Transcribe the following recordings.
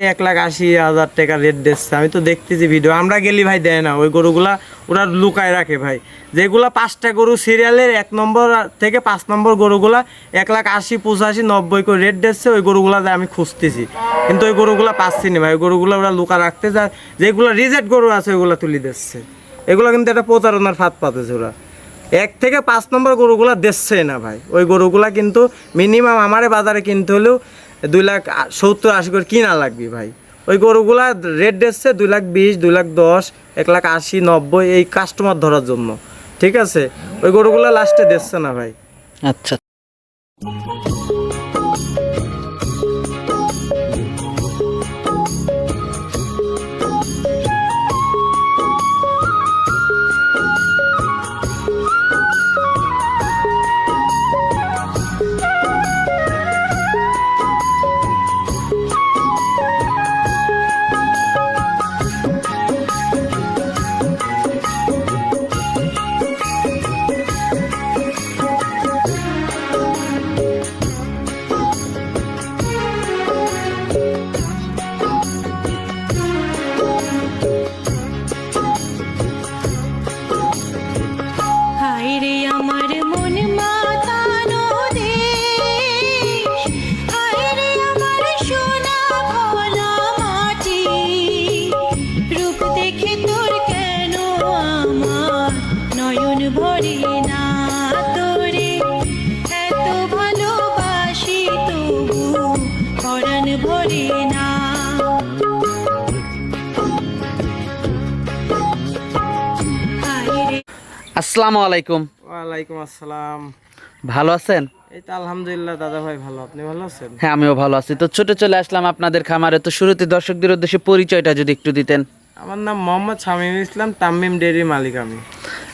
এক লাখ আশি হাজার টাকা রেট দিচ্ছে। আমি তো দেখতেছি ভিডিও আমরা গেলি ভাই দেয় না, ওই গরুগুলা ওরা লুকায় রাখে ভাই। যেগুলা পাঁচটা গরু সিরিয়ালের এক নম্বর থেকে পাঁচ নম্বর গরুগুলা এক লাখ আশি, পঁচাশি, নব্বই করে রেট দিচ্ছে, ওই গরুগুলা আমি খুঁজতেছি। কিন্তু ওই গরুগুলা পাচ্ছি না ভাই। ওই গরুগুলা ওরা লুকা রাখতে যায়। যেগুলো রিজেক্ট গরু আছে, ওইগুলা তুলি দিচ্ছে। এগুলো কিন্তু একটা প্রতারণার ফাঁদ পাতেছে ওরা। এক থেকে পাঁচ নম্বর গরুগুলা দিচ্ছে না ভাই। ওই গরুগুলা কিন্তু মিনিমাম আমারে বাজারে কিনতে হলেও দুই লাখ সত্তর আশি করে কিনা লাগবে ভাই। ওই গরুগুলা রেট দিচ্ছে দুই লাখ বিশ, দুই লাখ দশ, এক লাখ আশি, নব্বই এই কাস্টমার ধরার জন্য। ঠিক আছে? ওই গরুগুলা লাস্টে দিচ্ছে না ভাই। আচ্ছা আসসালামু আলাইকুম। ওয়ালাইকুম আসসালাম। ভালো আছেন? এই তো আলহামদুলিল্লাহ দাদা ভাই ভালো। আপনি ভালো আছেন? হ্যাঁ আমিও ভালো আছি। তো ছোট চলে আসলাম আপনাদের খামারে। তো শুরুতে দর্শকদের উদ্দেশ্যে পরিচয়টা যদি একটু দিতেন। আমার নাম মোহাম্মদ শামীম ইসলাম তামিম ডেরি মালিক আমি।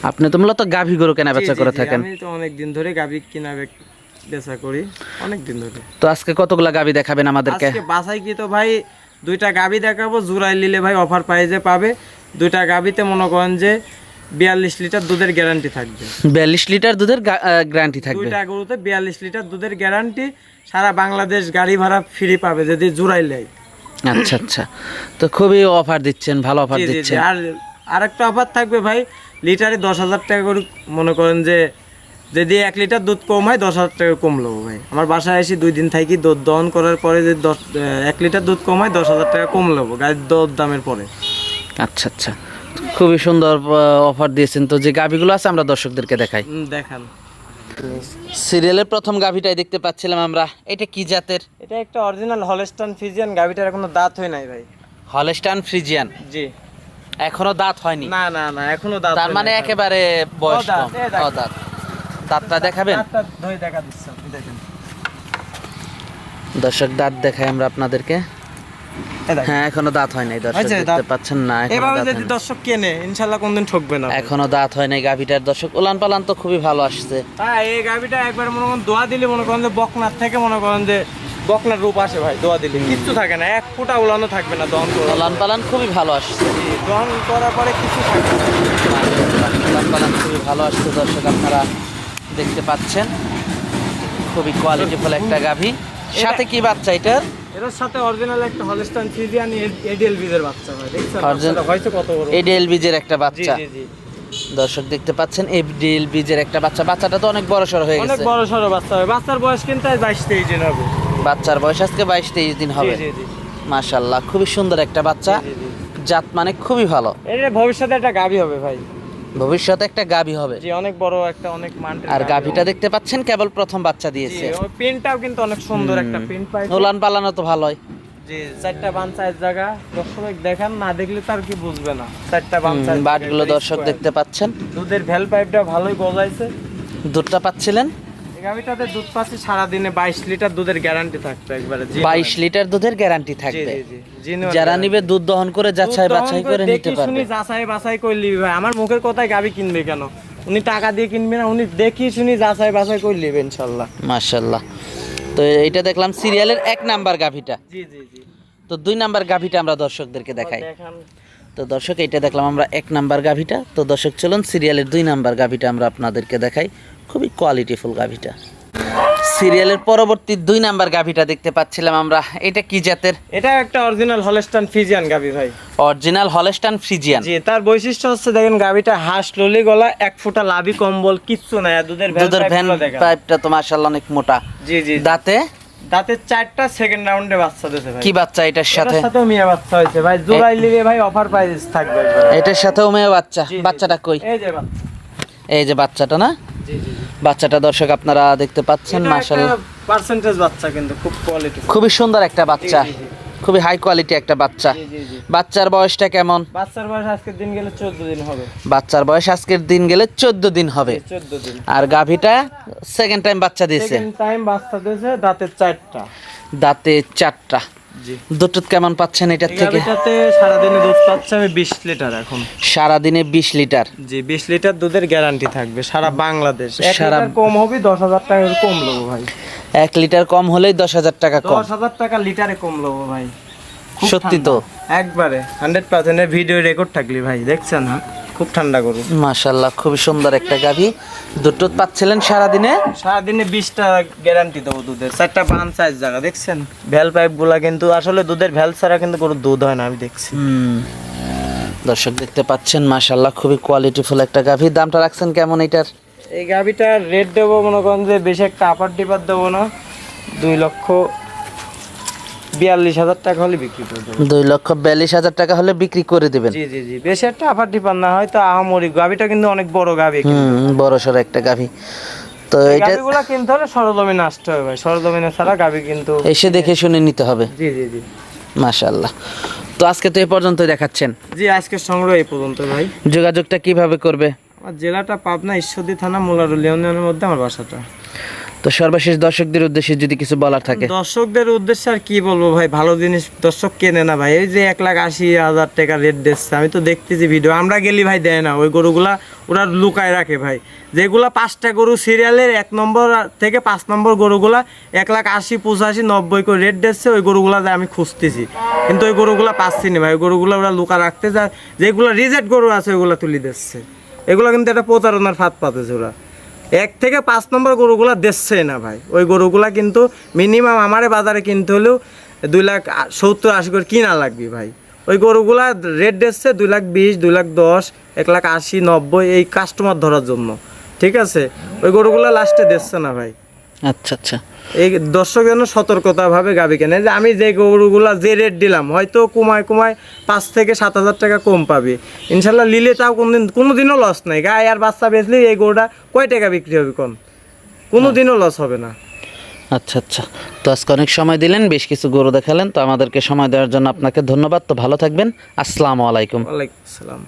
আপনি তো মূলত গাভী গরু কেনা বেচা করে থাকেন। আমি তো অনেক দিন ধরে গাবি কিনা বেচা করি অনেক দিন ধরে। তো আজকে কতগুলা গাভী দেখাবেন আমাদেরকে? আজকে বাসাই কি তো ভাই দুইটা গাবি দেখাবো জুরাই নিলে ভাই অফার প্রাইজে পাবে। দুইটা গাবিতে মনে করেন যে বিয়াল্লিশ লিটার দুধের গ্যারান্টি থাকবে। বিয়াল্লিশ লিটার দুধের গ্যারান্টি থাকবে। দুইটা গরুতে বিয়াল্লিশ লিটার দুধের গ্যারান্টি সারা বাংলাদেশ গাড়ি ভাড়া ফ্রি পাবে যদি জুরাই নেয়। আচ্ছা আচ্ছা। তো খুবই অফার দিচ্ছেন ভালো অফার। দিচ্ছেন। আর আরেকটা অফার থাকবে ভাই লিটারে দশ হাজার টাকা করে মনে করেন যে যদি এক লিটার দুধ কম হয় দশ হাজার টাকা কম নেব ভাই। আমার বাসায় এসে দুই দিন থাকি দুধ দহন করার পরে যদি দশ এক লিটার দুধ কম হয় দশ হাজার টাকা কম নেব গাড়ির দর দামের পরে। আচ্ছা আচ্ছা। খুবই সুন্দর অফার দিয়েছেন। তো যে গাভীগুলো আছে আমরা দর্শকদেরকে দেখাই। দেখান। সিরিয়ালের প্রথম গাভীটাই দেখতে পাচ্ছিলাম আমরা। এটা কি জাতের? এটা একটা অরিজিনাল হলস্টান ফ্রিজিয়ান গাভিটার এখনও দাঁত হয় নাই ভাই। হলস্টান ফ্রিজিয়ান জি। এখনও দাঁত হয়নি? না না না এখনও দাঁত তার মানে একেবারে বয়স দাঁত, কম। ও দাঁত দাঁতটা দেখাবেন? দাঁতটা ধরে দেখা দিচ্ছে দেখেন। দর্শক দাঁত দেখাই আমরা আপনাদেরকে। হ্যাঁ এখনও দাঁত হয় নাই দর্শক দেখতে পাচ্ছেন না এভাবে যদি দর্শক কেনে ইনশাল্লাহ কোনদিন ঠকবে না। এখনও দাঁত হয় নাই গাভীটার। দর্শক উলান পালান তো খুবই ভালো আসছে। হ্যাঁ এই গাভিটা একবার মনে করেন দোয়া দিলে মনে করেন যে বকনার থেকে মনে করেন যে বকনার রূপ আসে ভাই দোয়া দিলে। কিচ্ছু থাকে না এক ফুটা উলানো থাকবে না দহন উলান পালান খুবই ভালো আসছে। দহন করার পরে কিছু থাকবে না। উলান পালান খুবই ভালো আসছে দর্শক আপনারা দেখতে পাচ্ছেন। খুবই কোয়ালিটিফুল একটা গাভী। সাথে কি বাচ্চা এটার? এটার সাথে অরিজিনাল একটা হলস্টাইন ফিজিয়ান এডিএল বীজের বাচ্চা ভাই দেখছেন হয়তো কত বড়? এডিএল বীজের একটা বাচ্চা। জি জি। দর্শক দেখতে পাচ্ছেন এডিএল বীজের একটা বাচ্চা। বাচ্চাটা তো অনেক বড় সড় হয়ে অনেক গেছে। বড় সড়ো বাচ্চা হবে। বাচ্চার বয়স কিন্তু বাইশ তেইশ দিন হবে। বাচ্চার বয়স আজকে বাইশ তেইশ দিন হবে। জি জি মাশাল্লাহ খুবই সুন্দর একটা বাচ্চা। জাত মানে খুবই ভালো। এটা ভবিষ্যতে একটা গাভি হবে ভাই। ভবিষ্যতে একটা গাবি হবে। জি অনেক বড় একটা অনেক মান আর গাবিটা দেখতে পাচ্ছেন? কেবল প্রথম বাচ্চা দিয়েছে। পেনটাও কিন্তু অনেক সুন্দর একটা পেন পাই নোলান পালানো তো ভালোই। জি চারটা বান চার জায়গা। দর্শক দেখেন না দেখলে তার কি বুঝবে না। চারটা বান চার বাটগুলো দর্শক দেখতে পাচ্ছেন। দুধের ভ্যাল পাইপটা ভালোই গজাইছে। দুধটা পাচ্ছিলেন? গাভিটাতে দুধ পাচ্ছি সারাদিনে বাইশ লিটার দুধের গ্যারান্টি থাকবে একবারে বাইশ লিটার দুধের গ্যারান্টি থাকবে। যারা নিবে দুধ দহন করে যাচাই বাছাই করে নিতে পারবে শুনি যাচাই বাছাই করে নিবে ভাই। আমার মুখের কথায় গাভি কিনবে কেন? উনি টাকা দিয়ে কিনবে না উনি দেখি শুনি যাচাই বাছাই করে নিবে ইনশাল্লাহ। মাশাল্লাহ। তো এটা দেখলাম সিরিয়ালের এক নাম্বার গাভীটা। জি জি জি। তো দুই নাম্বার গাভীটা আমরা দর্শকদেরকে দেখাই। তো দর্শক এটা দেখলাম আমরা এক নাম্বার গাভীটা। তো দর্শক চলুন সিরিয়ালের দুই নাম্বার গাভীটা আমরা আপনাদেরকে দেখাই। খুবই কোয়ালিটিফুল গাভীটা। সিরিয়ালের পরবর্তী দুই নাম্বার গাভিটা দেখতে পাচ্ছিলাম আমরা। এটা কি জাতের? এটা একটা অরিজিনাল হলস্টান ফিজিয়ান গাভী ভাই। অরিজিনাল হলস্টান ফ্রিজিয়ান জি তার বৈশিষ্ট্য হচ্ছে দেখেন গাবিটা হাঁস ললি গলা এক ফোঁটা লাভি কম্বল কিচ্ছু নাই আর দুধের ভ্যান। পাইপটা তো মাশাআল্লাহ অনেক মোটা। জি জি। দাঁতে দাঁতের চারটা সেকেন্ড রাউন্ডে বাচ্চা দিয়েছে ভাই। কি বাচ্চা এটার সাথে? সাথেও মেয়ে বাচ্চা হয়েছে ভাই। জোড়াই লিলে ভাই অফার প্রাইস থাকবে। এটার সাথেও মেয়ে বাচ্চা। বাচ্চাটা কই? এই যে বাচ্চা। এই যে বাচ্চাটা না? বাচ্চাটা দর্শক আপনারা দেখতে পাচ্ছেন মাশাআল্লাহ। পার্সেন্টেজ বাচ্চা কিন্তু খুব কোয়ালিটি খুবই সুন্দর একটা বাচ্চা। খুবই হাই কোয়ালিটি একটা বাচ্চা। বাচ্চার বয়সটা কেমন? বাচ্চার বয়স আজকের দিন গেলে চোদ্দ দিন হবে। বাচ্চার বয়স আজকের দিন গেলে চোদ্দ দিন হবে। চোদ্দ দিন। আর গাভীটা সেকেন্ড টাইম বাচ্চা দিয়েছে। সেকেন্ড টাইম বাচ্চা দিয়েছে দাঁতের চারটা। দাঁতে চারটা। জি। দুটো কেমন পাচ্ছেন এটার থেকে? সারাদিনে দুধ পাচ্ছে আমি বিশ লিটার এখন। সারাদিনে বিশ লিটার। জি বিশ লিটার দুধের গ্যারান্টি থাকবে সারা বাংলাদেশ। সারা- কম হবে দশ হাজার টাকা কম নেব ভাই। এক লিটার কম হলেই দশ হাজার টাকা কম। দশ হাজার টাকা লিটারে কম নেব ভাই। সত্যি তো? একবারে হান্ড্রেড পার্সেন্টের ভিডিও রেকর্ড থাকলি ভাই দেখছেন না খুব ঠান্ডা গরু। মাশাল্লাহ খুবই সুন্দর একটা গাভী। দুটো পাচ্ছিলেন সারাদিনে? সারাদিনে বিশটা গ্যারান্টি দেবো দুধের চারটা বান সাইজ জায়গা দেখছেন? ভ্যাল পাইপগুলা কিন্তু আসলে দুধের ভ্যাল ছাড়া কিন্তু গরুর দুধ হয় না আমি দেখছি। দর্শক দেখতে পাচ্ছেন মাশাল্লাহ খুবই কোয়ালিটিফুল একটা গাভী। দামটা রাখছেন কেমন এটার এই গাভিটার রেট দেবো মনে করেন যে বেশি একটা আপার ডিপার দেবো না। দুই লক্ষ বিয়াল্লিশ হাজার টাকা হলে বিক্রি করে দেবো। দুই লক্ষ বিয়াল্লিশ হাজার টাকা হলে বিক্রি করে দিবেন। জি জি জি। বেশি একটা আপার ডিপার না হয়তো আহামরি। গাভিটা কিন্তু অনেক বড় গাভি বড় সড়ো একটা গাভী। তো এটা গাভিগুলা কিনতে হলে সরজমিনে আসতে হবে ভাই। সরজমিনে ছাড়া গাভি কিন্তু এসে দেখে শুনে নিতে হবে। জি জি জি। মাশাল্লাহ তো আজকে তো এই পর্যন্ত দেখাচ্ছেন। জি আজকের সংগ্রহ এই পর্যন্ত ভাই। যোগাযোগটা কীভাবে করবে? আমার জেলাটা পাবনা ঈশ্বরদী থানা মোলারুল ইউনিয়নের মধ্যে আমার বাসাটা। তো সর্বশেষ দর্শকদের উদ্দেশ্যে যদি কিছু বলার থাকে। দর্শকদের উদ্দেশ্যে আর কি বলব ভাই ভালো জিনিস দর্শক কেনে না ভাই। এই যে এক লাখ আশি হাজার টাকা রেট দিচ্ছে আমি তো দেখতেছি ভিডিও আমরা গেলি ভাই দেয় না ওই গরুগুলা ওরা লুকায় রাখে ভাই। যেগুলা পাঁচটা গরু সিরিয়ালের এক নম্বর থেকে পাঁচ নম্বর গরুগুলা এক লাখ আশি পঁচাশি নব্বই করে রেট দিচ্ছে ওই গরুগুলা যে আমি খুঁজতেছি। কিন্তু ওই গরুগুলা পাচ্ছি না ভাই ওই গরুগুলা ওরা লুকা রাখতে যায় যেগুলো রিজেক্ট গরু আছে ওইগুলা তুলি দিচ্ছে। এগুলো কিন্তু একটা প্রতারণার ফাঁদ পাতেছে ওরা এক থেকে পাঁচ নম্বর গরুগুলা দিচ্ছে না ভাই। ওই গরুগুলা কিন্তু মিনিমাম আমারে বাজারে কিনতে হলেও দুই লাখ সত্তর আশি করে কিনা লাগবে ভাই। ওই গরুগুলা রেট দিচ্ছে দুই লাখ বিশ, দুই লাখ দশ, এক লাখ আশি, নব্বই এই কাস্টমার ধরার জন্য। ঠিক আছে? ওই গরুগুলা লাস্টে দিচ্ছে না ভাই। আচ্ছা আচ্ছা। এই দর্শক যেন সতর্কতাভাবে গাবি কেনে। যে আমি যে গরুগুলা যে রেট দিলাম হয়তো কমায় কমায় পাঁচ থেকে সাত হাজার টাকা কম পাবে। ইনশাল্লাহ নিলে তাও কোনদিন কোনোদিনও লস নাই। গায়ে আর বাচ্চা বেচলে এই গরুটা কয় টাকা বিক্রি হবে কোন? কোনোদিনও লস হবে না। আচ্ছা আচ্ছা। তো আজকে অনেক সময় দিলেন বেশ কিছু গরু দেখালেন। তো আমাদেরকে সময় দেওয়ার জন্য আপনাকে ধন্যবাদ। তো ভালো থাকবেন। আসসালামু আলাইকুম। ওয়ালাইকুম আসসালাম।